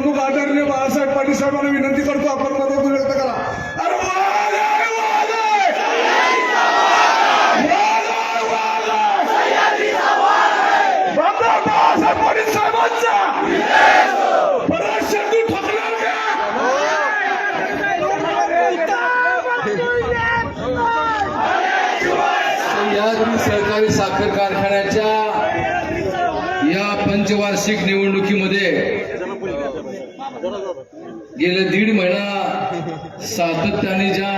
प्रमुख आदरणीय बाळासाहेब पाटील साहेबांना विनंती करतो आपण मदत व्यक्त करा. अरे बाळासाहेब पाटील साहेबांचा! सहकारी साखर कारखान्याच्या या पंचवार्षिक निवडणुकीमध्ये गेले दीड महिना सातत्याने ज्या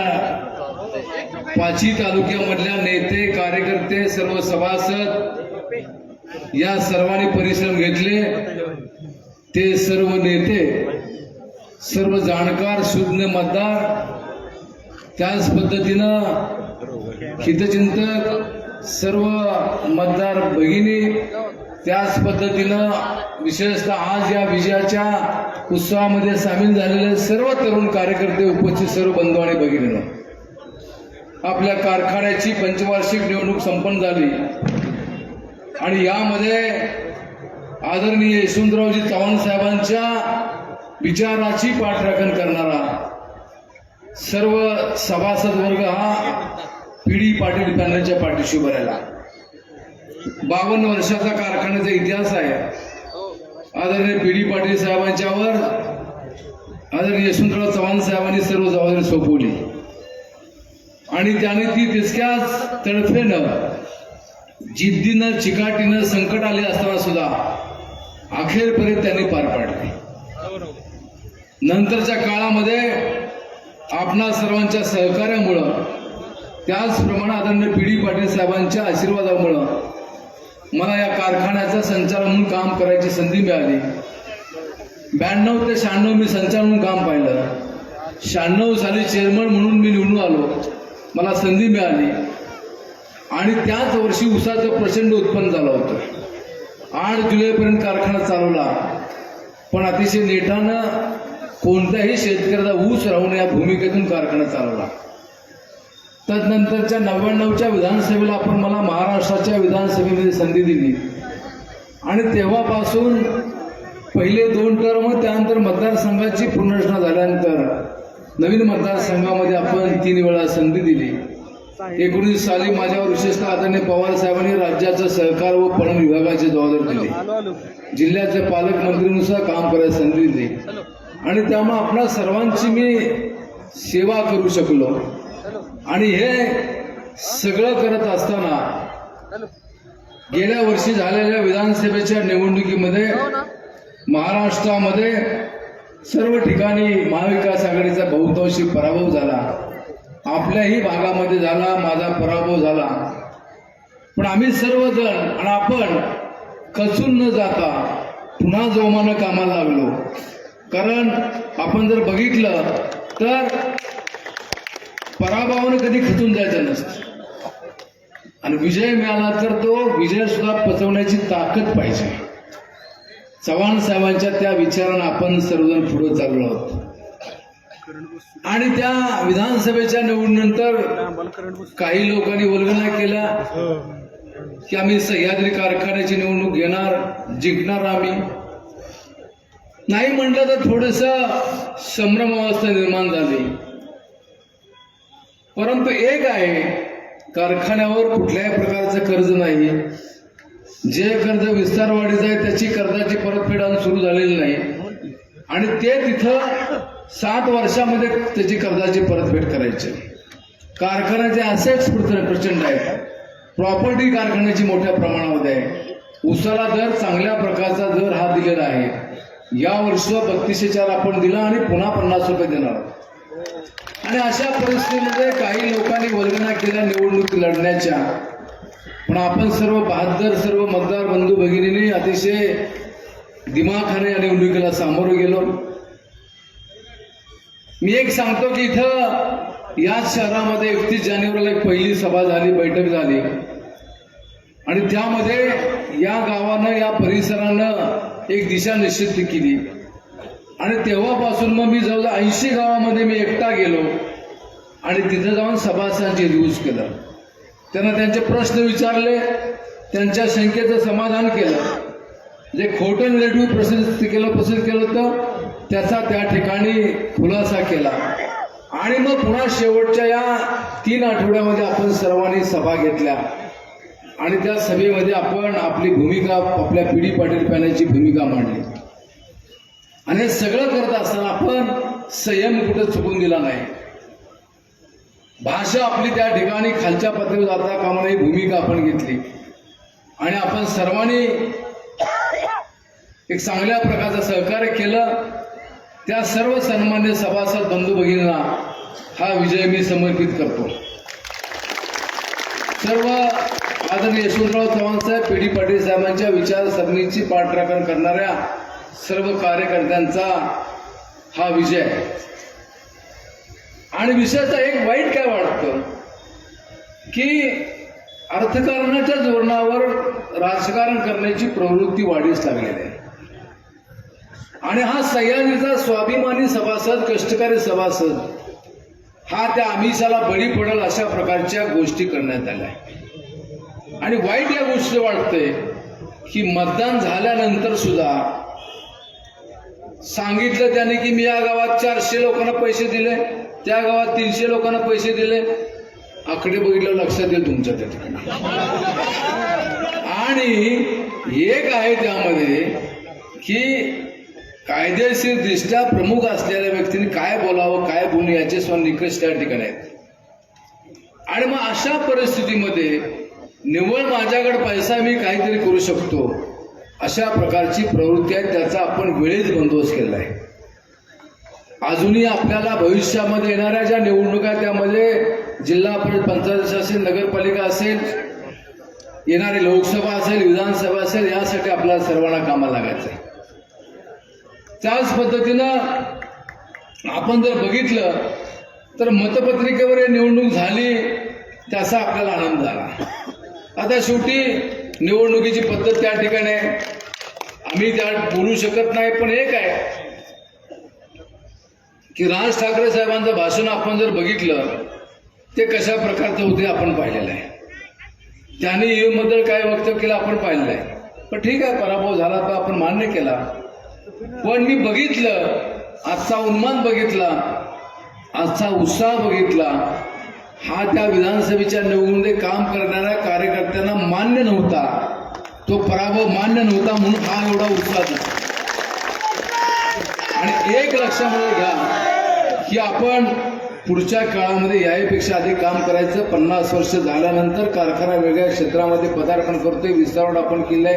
पाची तालुक्यामधल्या नेते कार्यकर्ते सर्व सभासद या सर्वांनी परिश्रम घेतले. ते सर्व नेते सर्व जाणकार शून्य मतदार त्याच पद्धतीनं हितचिंतक सर्व मतदार भगिनी त्याच पद्धतीनं विशेषतः आज या विजयाच्या उत्सवामध्ये सामील झालेले सर्व तरुण कार्यकर्ते उपस्थित सर्व बंधू आणि भगिनीनं आपल्या कारखान्याची पंचवार्षिक निवडणूक संपन्न झाली. आणि यामध्ये आदरणीय यशवंतरावजी चव्हाण साहेबांच्या विचाराची पाठराखण करणारा सर्व सभासद वर्ग हा पिढी पाटील पॅनलच्या पाठीशी उभा राहिला. बावन्न वर्षाचा कारखान्याचा इतिहास आहे. आदरणीय डी पाटील साहेबांच्यावर आदरणीय यशवंतराव चव्हाण साहेबांनी सर्व जबाबदारी सोपवली. आणि त्याने ती तितक्याच तडफेनं जिद्दीनं चिकाटीनं संकट आले असताना सुद्धा अखेरपर्यंत त्यांनी पार पाडली. नंतरच्या काळामध्ये आपणा सर्वांच्या सहकार्यामुळं त्याचप्रमाणे आदरणीय पी डी पाटील साहेबांच्या आशीर्वादामुळं मला या कारखान्याचं संचालक म्हणून काम करायची संधी मिळाली. ब्याण्णव ते शहाण्णव मी संचालक म्हणून काम पाहिलं. शहाण्णव साली चेअरमन म्हणून मी निवडून आलो. मला संधी मिळाली. आणि त्याच वर्षी उसाचं प्रचंड उत्पन्न झालं होतं. आठ जुलैपर्यंत कारखाना चालवला. पण अतिशय नेटानं कोणत्याही शेतकऱ्याचा ऊस राहून या भूमिकेतून कारखाना चालवला. तदनंतरच्या नव्याण्णवच्या विधानसभेला आपण मला महाराष्ट्राच्या विधानसभेमध्ये संधी दिली. आणि तेव्हापासून पहिले दोन टर्म त्यानंतर मतदारसंघाची पुनर्रचना झाल्यानंतर नवीन मतदारसंघामध्ये आपण तीन वेळा संधी दिली. एकोणीस साली माझ्यावर विशेषतः आदरणीय पवार साहेबांनी राज्याचं सहकार व पणन विभागाची जबाबदारी दिली जिल्ह्याचे पालकमंत्रीनुसार काम करायला संधी दिली. आणि त्यामुळे आपल्या सर्वांची मी सेवा करू शकलो. आणि हे सगळं करत असताना गेल्या वर्षी झालेल्या विधानसभेच्या निवडणुकीमध्ये महाराष्ट्रामध्ये सर्व ठिकाणी महाविकास आघाडीचा बहुतांशी पराभव झाला. आपल्याही भागामध्ये झाला माझा पराभव झाला. पण आम्ही सर्वजण आणि आपण खचून न जाता पुन्हा जोमानं कामाला लागलो. कारण आपण जर बघितलं तर पराभवानं कधी खचून जायचं नसतं. आणि विजय मिळाला तर तो विजय सुद्धा पचवण्याची ताकद पाहिजे. चव्हाण साहेबांच्या त्या विचारानं आपण सर्वजण पुढे चाललो आहोत. आणि त्या विधानसभेच्या निवडणुकीनंतर काही लोकांनी वल्गना केला की आम्ही सह्याद्री कारखान्याची निवडणूक घेणार जिंकणार आम्ही. नाही म्हटलं तर थोडस संभ्रम अवस्था निर्माण झाली. परंतु एक आहे कारखान्यावर कुठल्याही प्रकारचं कर्ज नाही. जे कर्ज विस्तारवाढीचं आहे त्याची कर्जाची परतफेड अजून सुरू झालेली नाही. आणि ते तिथं सात वर्षामध्ये त्याची कर्जाची परतफेड करायची. कारखान्याचे असेट्स प्रचंड आहेत प्रॉपर्टी कारखान्याची मोठ्या प्रमाणामध्ये आहे. उसाला दर चांगल्या प्रकारचा दर हा दिलेला आहे. या वर्ष बत्तीसशे चार आपण दिला आणि पुन्हा पन्नास रुपये देणार आहोत. आणि अशा परिस्थितीमध्ये काही लोकांनी वर्गना केल्या निवडणूक लढण्याच्या. पण आपण सर्व बहादर सर्व मतदार बंधू भगिनींनी अतिशय दिमाखाने या निवडणुकीला सामोरं गेलो. मी एक सांगतो की इथं याच शहरामध्ये एकतीस जानेवारीला एक पहिली सभा झाली बैठक झाली. आणि त्यामध्ये या गावानं या परिसरानं एक दिशा निश्चित केली. आणि तेव्हापासून मग मी जवळजवळ ऐंशी गावामध्ये मी एकटा गेलो. आणि तिथं जाऊन सभासदांचे यूज केलं. त्यांना त्यांचे प्रश्न विचारले त्यांच्या शंकेचं समाधान केलं. जे खोटं निगेटिव्ह प्रसिद्ध केलं प्रसिद्ध केलं होतं त्याचा त्या ठिकाणी खुलासा केला. आणि मग पुन्हा शेवटच्या या तीन आठवड्यामध्ये आपण सर्वांनी सभा घेतल्या. आणि त्या सभेमध्ये आपण आपली भूमिका आपल्या पिढी पाटील पॅनलची भूमिका मांडली. आणि हे सगळं करत असताना आपण संयम कुठं चुकून दिला नाही. भाषा आपली त्या ठिकाणी खालच्या पातळीवर जाता कामा ही भूमिका आपण घेतली. आणि आपण सर्वांनी एक चांगल्या प्रकारचं सहकार्य केलं त्या सर्व सन्मान्य सभासद बंधू भगिनींना हा विजय मी समर्पित करतो. सर्व आदरणीय यशवंतराव चव्हाण साहेब पेढी पाटील साहेबांच्या विचारसरणीची पाठराखण करणाऱ्या सर्व कार्यकर्त्यांचा हा विजय आहे. आणि विषयाचा एक वाईट काय वाटतं? की अर्थकारणाच्या धोरणावर राजकारण करण्याची प्रवृत्ती वाढीस लागलेली आहे. आणि हा सह्याद्रीचा स्वाभिमानी सभासद कष्टकरी सभासद हा त्या आमिषाला बळी पडेल अशा प्रकारच्या गोष्टी करण्यात आल्या आणि वाईट या गोष्टी वाटते की मतदान झाल्यानंतर सुद्धा सांगितलं त्याने की मी या गावात चारशे लोकांना पैसे दिले त्या गावात तीनशे लोकांना पैसे दिले. आकडे बघितलं लक्षात येईल तुमच्या त्या ठिकाणी. आणि एक आहे त्यामध्ये की कायदेशीर दृष्ट्या प्रमुख असलेल्या व्यक्तीने काय बोलावं काय बोलू याचे स्व निकष त्या ठिकाणी आहेत. आणि मग अशा परिस्थितीमध्ये निव्वळ माझ्याकडे पैसा मी काहीतरी करू शकतो. अशा प्रकारची प्रवृत्ती आहे त्याचा आपण वेळेत बंदोबस्त केला आहे. अजूनही आपल्याला भविष्यामध्ये येणाऱ्या ज्या निवडणुका त्यामध्ये जिल्हा परिषद पंचायत असेल नगरपालिका असेल येणारी लोकसभा असेल विधानसभा असेल यासाठी आपल्याला सर्वांना कामाला लागायचं आहे. त्याच पद्धतीनं आपण जर बघितलं तर मतपत्रिकेवर ही निवडणूक झाली त्याचा आपल्याला आनंद झाला. आता शेवटी निवडणुकीची पद्धत त्या ठिकाणी मी आम्ही त्या बोलू शकत नाही पण एक आहे की राज ठाकरे साहेबांचं भाषण आपण जर बघितलं ते कशा प्रकारचं होते आपण पाहिलेलं आहे. त्यांनी ईव्हीएमबद्दल काय वक्तव्य केलं आपण पाहिलेलं आहे. पण ठीक आहे पराभव झाला तर आपण मान्य केला. पण मी बघितलं आजचा उन्मान बघितला आजचा उत्साह बघितला हा त्या विधानसभेच्या निवडणुकीमध्ये काम करणाऱ्या कार्यकर्त्यांना मान्य नव्हता. तो पराभव मान्य नव्हता म्हणून हा एवढा उत्साह आणि एक लक्षामध्ये घ्या की आपण पुढच्या काळामध्ये याहीपेक्षा अधिक काम करायचं. पन्नास वर्ष झाल्यानंतर कारखाना वेगळ्या क्षेत्रामध्ये पदार्पण करतोय विस्तारण आपण केलंय.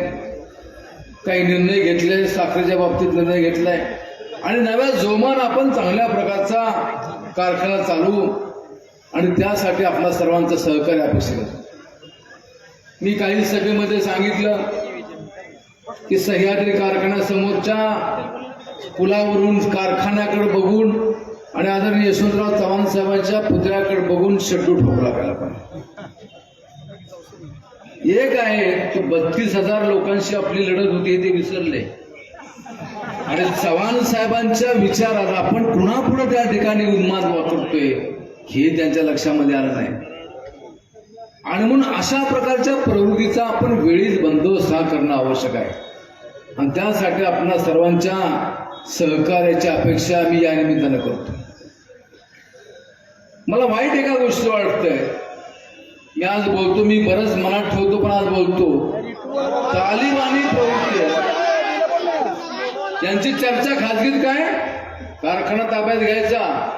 काही निर्णय घेतले साखरेच्या बाबतीत निर्णय घेतलाय. आणि नव्या जोमान आपण चांगल्या प्रकारचा कारखाना चालवू. आणि त्यासाठी आपल्या सर्वांचं सहकार्य अपेक्षित आहे. मी काही सभेमध्ये सांगितलं की सह्याद्री कारखान्यासमोरच्या पुलावरून कारखान्याकडे बघून आणि आदरणीय यशवंतराव चव्हाण साहेबांच्या पुतळ्याकडे बघून शेड्यू ठोकला गेला पाहिजे एक आहे की बत्तीस हजार लोकांशी आपली लढत होती ते विसरले. आणि चव्हाण साहेबांच्या विचारात आपण पुन्हा पुढे त्या ठिकाणी उन्माद वापरतोय हे त्यांच्या लक्षामध्ये आलं नाही. आणि म्हणून अशा प्रकारच्या प्रवृत्तीचा आपण वेळीच बंदोबस्त हा करणं आवश्यक आहे. आणि त्यासाठी आपण सर्वांच्या सहकार्याची अपेक्षा मी या निमित्तानं करतो. मला वाईट एका गोष्टी वाटतंय. मी आज बोलतो मी बरंच मनात ठेवतो पण आज बोलतो. तालिबानी प्रवृत्ती त्यांची चर्चा खाजगीत काय? कारखाना ताब्यात घ्यायचा.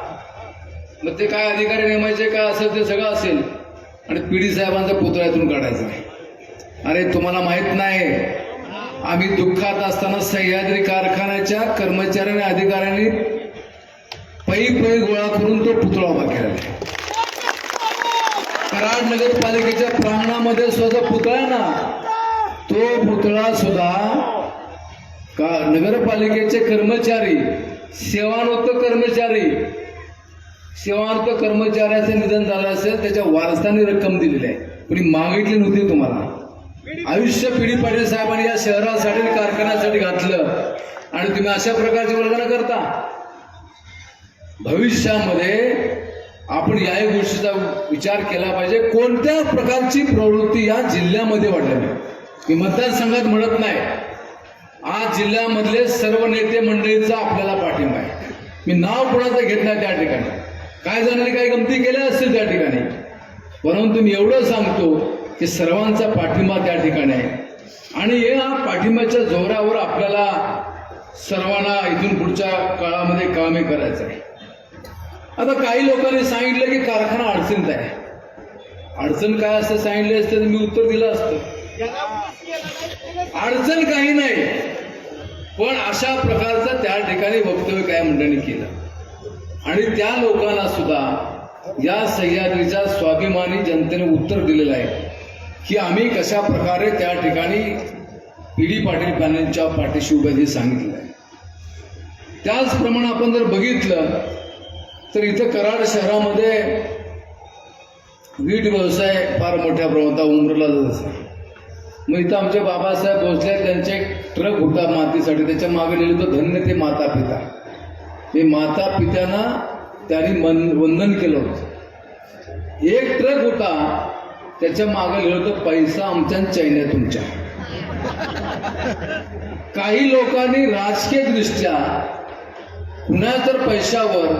मग ते काय अधिकारी नेमायचे काय असेल ते सगळं असेल. आणि पिढी साहेबांचा पुतळ्यातून काढायचा अरे तुम्हाला माहीत नाही आम्ही दुःखात असताना सह्याद्री कारखान्याच्या कर्मचाऱ्यांनी अधिकाऱ्यांनी पै पै गोळा करून तो पुतळा उभा केला कराड नगरपालिकेच्या प्रांगणामध्ये सुद्धा पुतळा आहे ना तो पुतळा सुद्धा का नगरपालिकेचे कर्मचारी सेवानिवृत्त कर्मचारी सेवार्थ कर्मचाऱ्याचं निधन झालं असेल त्याच्या वारसाने रक्कम दिलेली आहे. पण मागितली नव्हती तुम्हाला. आयुष्य पिढी पाटील साहेबांनी या शहरासाठी कारखान्यासाठी घातलं. आणि तुम्ही अशा प्रकारची वर्गणा करता. भविष्यामध्ये आपण याही गोष्टीचा विचार केला पाहिजे. कोणत्या प्रकारची प्रवृत्ती या जिल्ह्यामध्ये वाढलेली? मी मतदारसंघात म्हणत नाही. आज जिल्ह्यामधले सर्व नेते मंडळीचा आपल्याला पाठिंबा आहे. मी नाव कोणाचं घेत नाही त्या ठिकाणी. काय जणांनी काही गमती केल्या असतील त्या ठिकाणी? परंतु मी एवढं सांगतो की सर्वांचा पाठिंबा त्या ठिकाणी आहे. आणि या पाठिंब्याच्या जोरावर आपल्याला सर्वांना इथून पुढच्या काळामध्ये कामे करायचं आहे. आता काही लोकांनी सांगितलं की कारखाना अडचणीत आहे. अडचण काय असं सांगितले असते तर मी उत्तर दिलं असतं. अडचण काही नाही. पण अशा प्रकारचं त्या ठिकाणी वक्तव्य काय मंडळी केलं? आणि त्या लोकांना सुद्धा या सह्याद्रीच्या स्वाभिमानी जनतेने उत्तर दिलेलं आहे की आम्ही कशा प्रकारे त्या ठिकाणी पी डी पाटील पॅनलच्या पाठीशी उभे हे सांगितलं आहे. त्याचप्रमाणे आपण जर बघितलं तर इथं कराड शहरामध्ये वीट व्यवसाय फार मोठ्या प्रमाणात उमरला जात असे. मग इथं आमचे बाबासाहेब भोसले त्यांचे एक ट्रक होता मातीसाठी त्याच्यामागे लिहिलं होतं धन्य ते माता पिता. ते माता पित्यांना त्यांनी मन वंदन केलं होतं. एक ट्रक होता त्याच्यामागे लिहिलं होतं पैसा आमच्या चैन्या तुमच्या. काही लोकांनी राजकीय दृष्ट्या कुणा तर पैशावर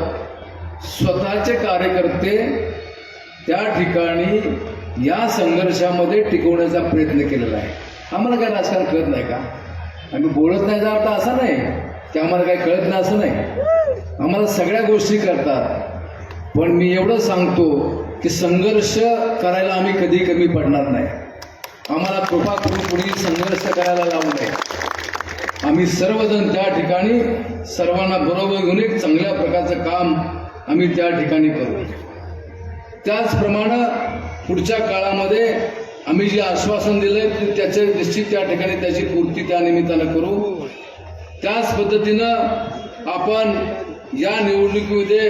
स्वतःचे कार्यकर्ते त्या ठिकाणी या संघर्षामध्ये टिकवण्याचा प्रयत्न केलेला आहे. आम्हाला काय राजकारण कळत नाही का? आम्ही बोलत नाही जा अर्थ असा नाही. ते आम्हाला काही कळत नाही असं नाही. आम्हाला सगळ्या गोष्टी करतात पण मी एवढं सांगतो की संघर्ष करायला आम्ही कधी कमी पडणार नाही. आम्हाला कृपा करून कुणी संघर्ष करायला लावू नये. आम्ही सर्वजण त्या ठिकाणी सर्वांना बरोबर घेऊन एक चांगल्या प्रकारचं काम आम्ही त्या ठिकाणी करू. त्याचप्रमाणे पुढच्या काळामध्ये आम्ही जे आश्वासन दिलं ते त्याचे निश्चित त्या ठिकाणी त्याची पूर्ती त्या निमित्तानं करू. त्याच पद्धतीनं आपण या निवडणुकीमध्ये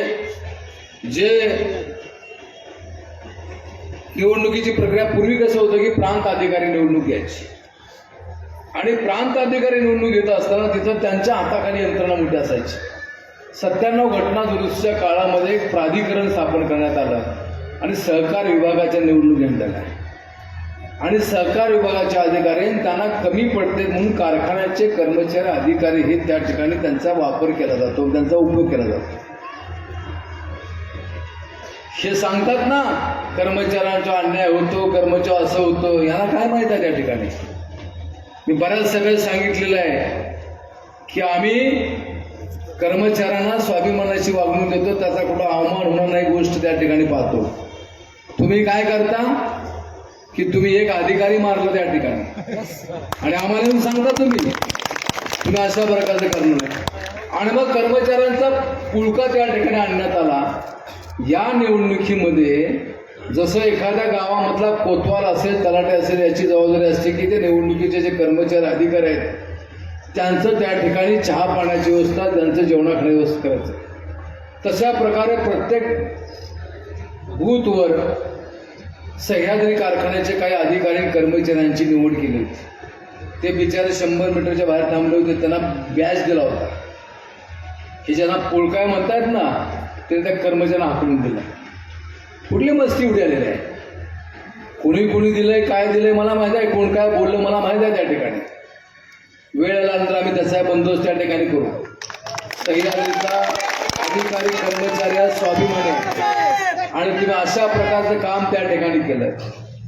जे निवडणुकीची प्रक्रिया पूर्वी कसं होतं की प्रांत अधिकारी निवडणूक घ्यायची. आणि प्रांत अधिकारी निवडणूक घेत असताना तिथं त्यांच्या हाताखाली यंत्रणा मोठी असायची. सत्त्याण्णव घटना दुरुस्तीच्या काळामध्ये एक प्राधिकरण स्थापन करण्यात आलं आणि सहकार विभागाच्या निवडणूक घेण्यात आल्या आणि सहकार विभागाच्या अधिकारी त्यांना कमी पडते म्हणून कारखान्याचे कर्मचारी अधिकारी हे त्या ठिकाणी त्यांचा वापर केला जातो त्यांचा उपयोग केला जातो. हे सांगतात ना कर्मचाऱ्यांचा अन्याय होतो कर्मचारी असं होतं यांना काय माहीत आहे त्या ठिकाणी? मी बऱ्याच सगळं सांगितलेलं आहे की आम्ही कर्मचाऱ्यांना स्वाभिमानाची वागणूक देतो त्याचा कुठं अवमान होणार नाही गोष्ट त्या ठिकाणी पाहतो. तुम्ही काय करता? की तुम्ही एक अधिकारी मारला त्या ठिकाणी. आणि आम्हाला येऊन सांगता तुम्ही. तुम्ही अशा प्रकारचं करणार आणि मग कर्मचाऱ्यांचा पुळका त्या ठिकाणी आणण्यात आला. या निवडणुकीमध्ये जसं एखाद्या गावामधला कोतवाल असेल तलाटे असेल याची जबाबदारी असते की ते निवडणुकीचे जे कर्मचारी अधिकारी आहेत त्यांचं त्या ठिकाणी चहा पाण्याची व्यवस्था त्यांचं जेवणाखाण्याची व्यवस्था करायचं. तशा प्रकारे प्रत्येक बूथवर सह्याद्री कारखान्याचे काही अधिकारी कर्मचाऱ्यांची निवड केली होती. ते बिचारे शंभर मीटरच्या बाहेर थांबले होते त्यांना बॅच दिला होता. हे ज्यांना पोळकाय म्हणतात ना ते त्या कर्मचाऱ्यांना हाकलून दिला. कुठली मस्ती उडी आलेली आहे? कोणी कोणी दिलंय काय दिलंय मला माहिती आहे कोण काय बोललं मला माहिती आहे त्या ठिकाणी. वेळ आल्यानंतर आम्ही त्याचा बंदोबस्त त्या ठिकाणी करू. सह्याद्रीचा अधिकारी कर्मचारी स्वाभिमान आहे आणि तुम्ही अशा प्रकारचं काम त्या ठिकाणी केलं.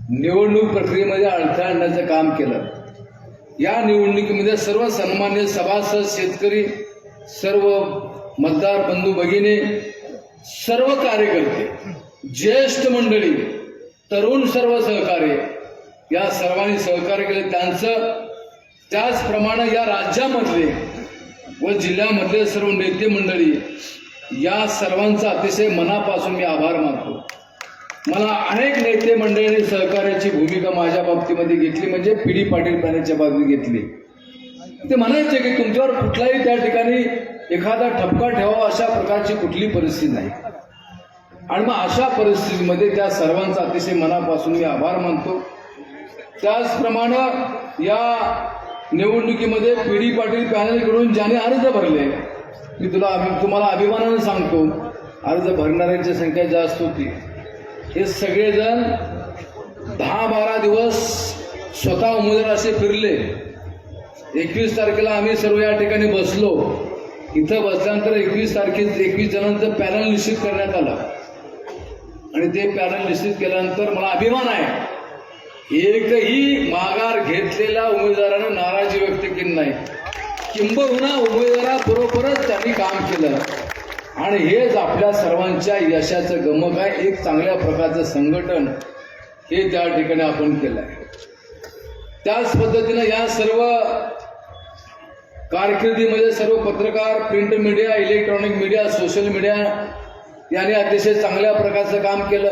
निवडणूक प्रक्रियेमध्ये अडथळा आणण्याचं काम केलं. या निवडणुकीमध्ये सर्व सन्मान्य सभासद शेतकरी सर्व मतदार बंधू भगिनी सर्व कार्यकर्ते ज्येष्ठ मंडळी तरुण सर्व सहकार्य या सर्वांनी सहकार्य केले. त्यांचं त्याचप्रमाणे या राज्यामधले व जिल्ह्यामधले सर्व नेते मंडळी या सर्वांचा अतिशय मनापासून मी आभार मानतो. मला अनेक नेते मंडळींनी सहकार्याची भूमिका माझ्या बाबतीमध्ये घेतली म्हणजे पी डी पाटील पॅनलच्या बाबतीत घेतली. ते म्हणायचे की तुमच्यावर कुठलाही त्या ठिकाणी एखादा ठपका ठेवावा अशा प्रकारची कुठली परिस्थिती नाही. आणि मग अशा परिस्थितीमध्ये त्या सर्वांचा अतिशय मनापासून मी आभार मानतो. त्याचप्रमाणे या निवडणुकीमध्ये पी डी पाटील पॅनलकडून ज्याने अर्ज भरले मी तुला अभि तुम्हाला अभिमानाने सांगतो अर्ज भरणाऱ्यांची संख्या जास्त होती हे सगळेजण दहा बारा दिवस स्वतः उमेदवार असे फिरले. एकवीस तारखेला आम्ही सर्व या ठिकाणी बसलो. इथं बसल्यानंतर एकवीस तारखे एकवीस जणांचं पॅनल निश्चित करण्यात आलं. आणि ते पॅनल निश्चित केल्यानंतर मला अभिमान आहे. एकही माघार घेतलेल्या उमेदवारानं नाराजी व्यक्त केली नाही. किंबहुना उमेदवाराबरोबरच त्यांनी काम केलं. आणि हेच आपल्या सर्वांच्या यशाचं गमक आहे. एक चांगल्या प्रकारचं संघटन हे त्या ठिकाणी आपण केलं आहे. त्याच पद्धतीनं या सर्व कारकिर्दीमध्ये सर्व पत्रकार print media electronic media social media यांनी अतिशय चांगल्या प्रकारचं काम केलं.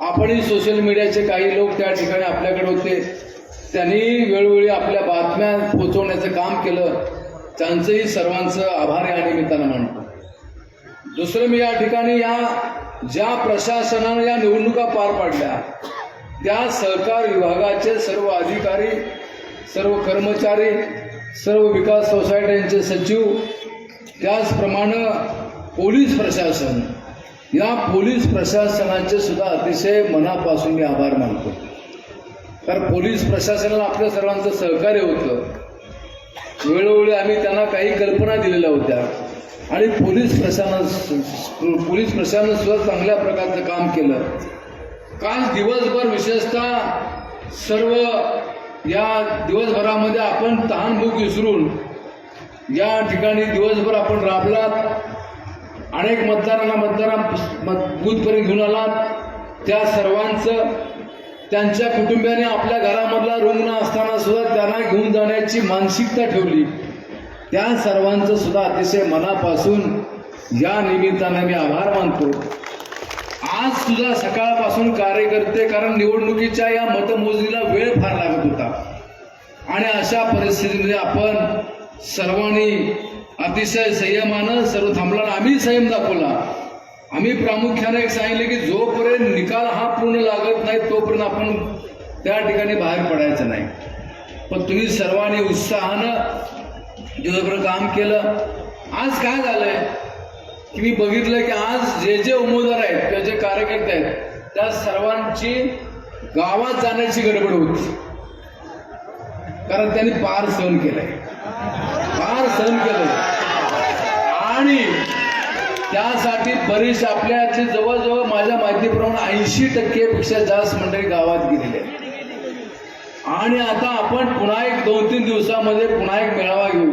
आपणही सोशल मीडियाचे काही लोक त्या ठिकाणी आपल्याकडे होते. त्यांनी वेळोवेळी आपल्या बातम्या पोहोचवण्याचं काम केलं. त्यांचंही सर्वांचं आभार या निमित्तानं मानतो. दुसरं मी या ठिकाणी या ज्या प्रशासनानं या निवडणुका पार पाडल्या त्या सहकार विभागाचे सर्व अधिकारी सर्व कर्मचारी सर्व विकास सोसायट्यांचे सचिव त्याचप्रमाणे पोलीस प्रशासन या पोलीस प्रशासनाचे सुद्धा अतिशय मनापासून मी आभार मानतो. कारण पोलीस प्रशासनाला आपल्या सर्वांचं सहकार्य होतं. वेळोवेळी आम्ही त्यांना काही कल्पना दिलेल्या होत्या. आणि पोलीस प्रशासन पोलीस प्रशासन सुद्धा चांगल्या प्रकारचं काम केलं. काल दिवसभर विशेषतः सर्व या दिवसभरामध्ये आपण तहान भूक विसरून या ठिकाणी दिवसभर आपण राबलात. अनेक मतदारांना मतदारां बूथपर्यंत घेऊन आलात. त्या सर्वांचं त्यांच्या कुटुंबियाने आपल्या घरामधला रुग्ण असताना सुद्धा त्यांना घेऊन जाण्याची मानसिकता ठेवली. त्या सर्वांचं सुद्धा अतिशय मनापासून या निमित्ताने मी आभार मानतो. आज सुद्धा सकाळपासून कार्यकर्ते कारण निवडणुकीच्या या मतमोजणीला वेळ फार लागत होता. आणि अशा परिस्थितीमध्ये आपण सर्वांनी अतिशय संयमानं सर्व थांबला आणि आम्ही संयम दाखवला. आम्ही प्रामुख्याने एक सांगितले की जोपर्यंत निकाल हा पूर्ण लागत नाही तोपर्यंत आपण त्या ठिकाणी बाहेर पडायचं नाही. पण तुम्ही सर्वांनी उत्साहानं दिवसभर काम केलं आज काय झालंय? की मी बघितलं की आज जे जे उमेदवार आहेत किंवा जे कार्यकर्ते आहेत त्या सर्वांची गावात जाण्याची गडबड होती कारण त्यांनी पार सहन केलंय. फार सहन केलंय. आणि त्यासाठी बरीच आपल्यातली जवळजवळ माझ्या माहितीप्रमाणे ऐंशी टक्केपेक्षा जास्त मंडळी गावात गेलेली आहे आणि आता आपण पुन्हा एक दोन तीन दिवसामध्ये पुन्हा एक मेळावा घेऊ.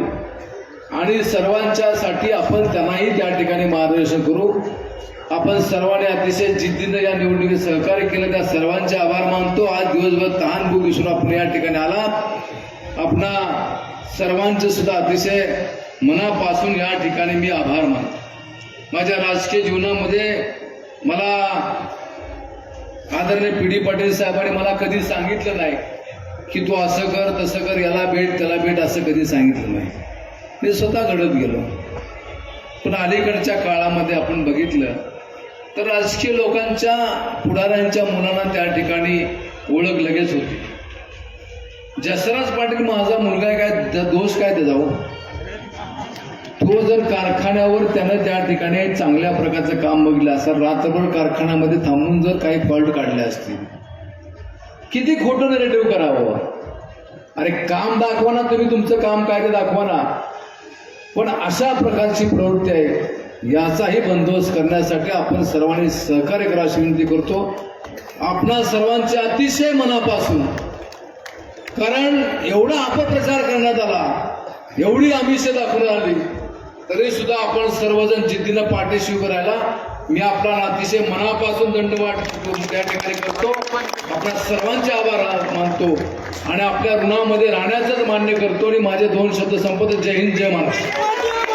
आणि सर्वांच्यासाठी आपण त्यांनाही त्या ठिकाणी मार्गदर्शन करू. आपण सर्वांनी अतिशय जिद्दीनं या निवडणुकीत सहकार्य केलं. त्या सर्वांचे आभार मानतो. आज दिवसभर तहान भूक विसरून आपण या ठिकाणी आला. आपणा सर्वांचे सुद्धा अतिशय मनापासून या ठिकाणी मी आभार मानतो. माझ्या राजकीय जीवनामध्ये मला आदरणीय पी डी पाटील साहेबांनी मला कधी सांगितलं नाही की तू असं कर तसं कर याला भेट त्याला भेट असं कधी सांगितलं नाही. मी स्वतः घडत गेलो. पण अलीकडच्या काळामध्ये आपण बघितलं तर राजकीय लोकांच्या पुढाऱ्यांच्या मुलांना त्या ठिकाणी ओळख लगेच होती. जसराज पाटील माझा मुलगा आहे काय दोष काय त्याचा हो? तो जर कारखान्यावर त्यानं त्या ठिकाणी चांगल्या प्रकारचं काम बघितलं असं रात्रभर कारखान्यामध्ये थांबून जर काही फॉल्ट काढले असतील किती खोटं नरेटिव्ह करावं? अरे काम दाखवा ना तुम्ही तुमचं काम काय ते दाखवा ना. पण अशा प्रकारची प्रवृत्ती आहे याचाही बंदोबस्त करण्यासाठी आपण सर्वांनी सहकार्य करायची विनंती करतो. आपणा सर्वांच्या अतिशय मनापासून कारण एवढा अपप्रचार करण्यात आला एवढी आमिष दाखवण्यात आली तरी सुद्धा आपण सर्वजण जिद्दीनं पाठीशी उभं राहिला मी आपला अतिशय मनापासून दंडवाट त्या ठिकाणी करतो. आपल्या सर्वांचे आभार मानतो आणि आपल्या ऋणामध्ये राहण्याचंच मान्य करतो आणि माझे दोन शब्द संपत जय हिंद जय महाराष्ट्र.